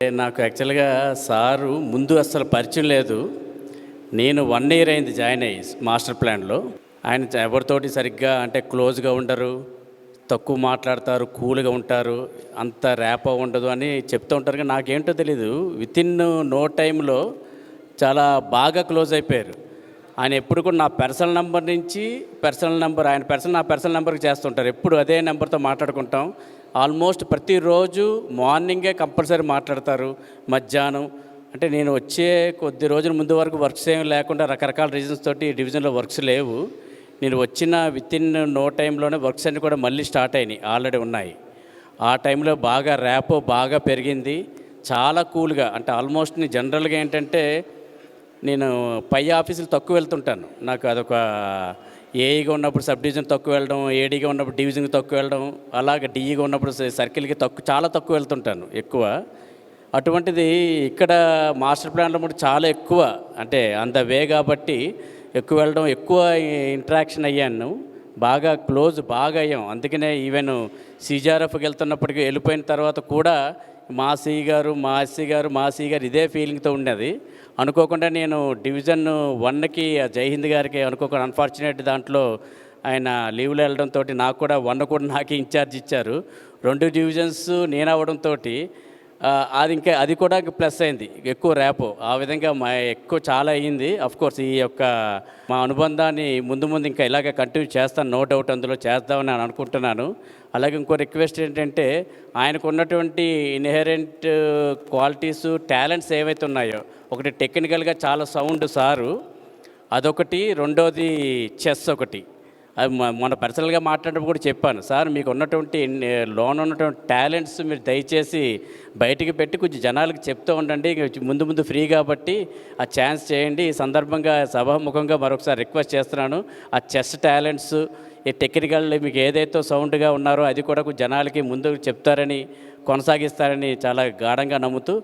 నాకు యాక్చువల్గా సారు ముందు అస్సలు పరిచయం లేదు. నేను వన్ ఇయర్ అయింది జాయిన్ అయ్యి మాస్టర్ ప్లాన్లో. ఆయన ఎవరితోటి సరిగ్గా అంటే క్లోజ్గా ఉండరు తక్కువ మాట్లాడతారు కూల్గా ఉంటారు అంత ర్యాప్ ఉండదు అని చెప్తూ ఉంటారు. కానీ నాకేంటో తెలీదు. విత్ ఇన్ నో టైంలో చాలా బాగా క్లోజ్ అయిపోయారు. ఆయన ఎప్పుడు కూడా నా పర్సనల్ నెంబర్ నుంచి పర్సనల్ నెంబర్ ఆయన పర్సనల్ నా పర్సనల్ నెంబర్కి చేస్తుంటారు. ఎప్పుడు అదే నెంబర్తో మాట్లాడుకుంటాం. ఆల్మోస్ట్ ప్రతిరోజు మార్నింగే కంపల్సరీ మాట్లాడతారు. మధ్యాహ్నం అంటే నేను వచ్చే కొద్ది రోజుల ముందు వరకు వర్క్స్ ఏం లేకుండా రకరకాల రీజన్స్ తోటి ఈ డివిజన్లో వర్క్స్ లేవు. నేను వచ్చిన విత్ ఇన్ నో టైంలోనే వర్క్స్ అన్నీ కూడా మళ్ళీ స్టార్ట్ అయినాయి ఆల్రెడీ ఉన్నాయి. ఆ టైంలో బాగా ర్యాపో బాగా పెరిగింది. చాలా కూల్గా అంటే ఆల్మోస్ట్ నేను జనరల్గా ఏంటంటే నేను పై ఆఫీసులు తక్కువ వెళ్తుంటాను. నాకు అదొక ఏఈగా ఉన్నప్పుడు సబ్ డివిజన్ తక్కువ వెళ్ళడం ఏడీగా ఉన్నప్పుడు డివిజన్కి తక్కువ వెళ్ళడం అలాగే డిఈగా ఉన్నప్పుడు సర్కిల్కి తక్కువ చాలా తక్కువ వెళ్తుంటాను ఎక్కువ. అటువంటిది ఇక్కడ మాస్టర్ ప్లాన్లో కూడా చాలా ఎక్కువ అంటే అంత వే కాబట్టి ఎక్కువ వెళ్ళడం ఎక్కువ ఇంటరాక్షన్ అయ్యాను. బాగా క్లోజ్ బాగా అయ్యాం అందుకనే ఈవెన్ సీజారఫ్కి వెళ్తున్నప్పటికీ వెళ్ళిపోయిన తర్వాత కూడా మా సి గారు మా ఎస్సీ గారు మా సీ గారు ఇదే ఫీలింగ్తో ఉండేది. అనుకోకుండా నేను డివిజన్ వన్కి జై హింద్ గారికి అనుకోకుండా అన్ఫార్చునేట్ దాంట్లో ఆయన లీవ్లో వెళ్ళడంతో నాకు కూడా వన్ కూడా నాకు ఇన్ఛార్జ్ ఇచ్చారు. రెండు డివిజన్స్ నేను అవడంతో అది ఇంకా అది కూడా ప్లస్ అయింది. ఎక్కువ ర్యాప్. ఆ విధంగా మా ఎక్కువ చాలా అయ్యింది. అఫ్ కోర్స్ ఈ యొక్క మా అనుబంధాన్ని ముందు ముందు ఇంకా ఇలాగే కంటిన్యూ చేస్తాను. నో డౌట్ అందులో చేద్దామని నేను అనుకుంటున్నాను. అలాగే ఇంకో రిక్వెస్ట్ ఏంటంటే ఆయనకు ఉన్నటువంటి ఇన్హెరెంట్ క్వాలిటీస్ టాలెంట్స్ ఏవైతే ఉన్నాయో ఒకటి టెక్నికల్గా చాలా సౌండ్ సారు. అదొకటి. రెండోది చెస్ ఒకటి. అది మొన్న పర్సనల్గా మాట్లాడినప్పుడు కూడా చెప్పాను. సార్ మీకు ఉన్నటువంటి లోన్ ఉన్నటువంటి టాలెంట్స్ మీరు దయచేసి బయటికి పెట్టి కొంచెం జనాలకు చెప్తూ ఉండండి. ముందు ముందు ఫ్రీ కాబట్టి ఆ ఛాన్స్ చేయండి. ఈ సందర్భంగా సభాముఖంగా మరొకసారి రిక్వెస్ట్ చేస్తున్నాను. ఆ చెస్ టాలెంట్స్ ఈ టెక్నికల్ మీకు ఏదైతే సౌండ్గా ఉన్నారో అది కూడా జనాలకి ముందు చెప్తారని కొనసాగిస్తారని చాలా గాఢంగా నమ్ముతూ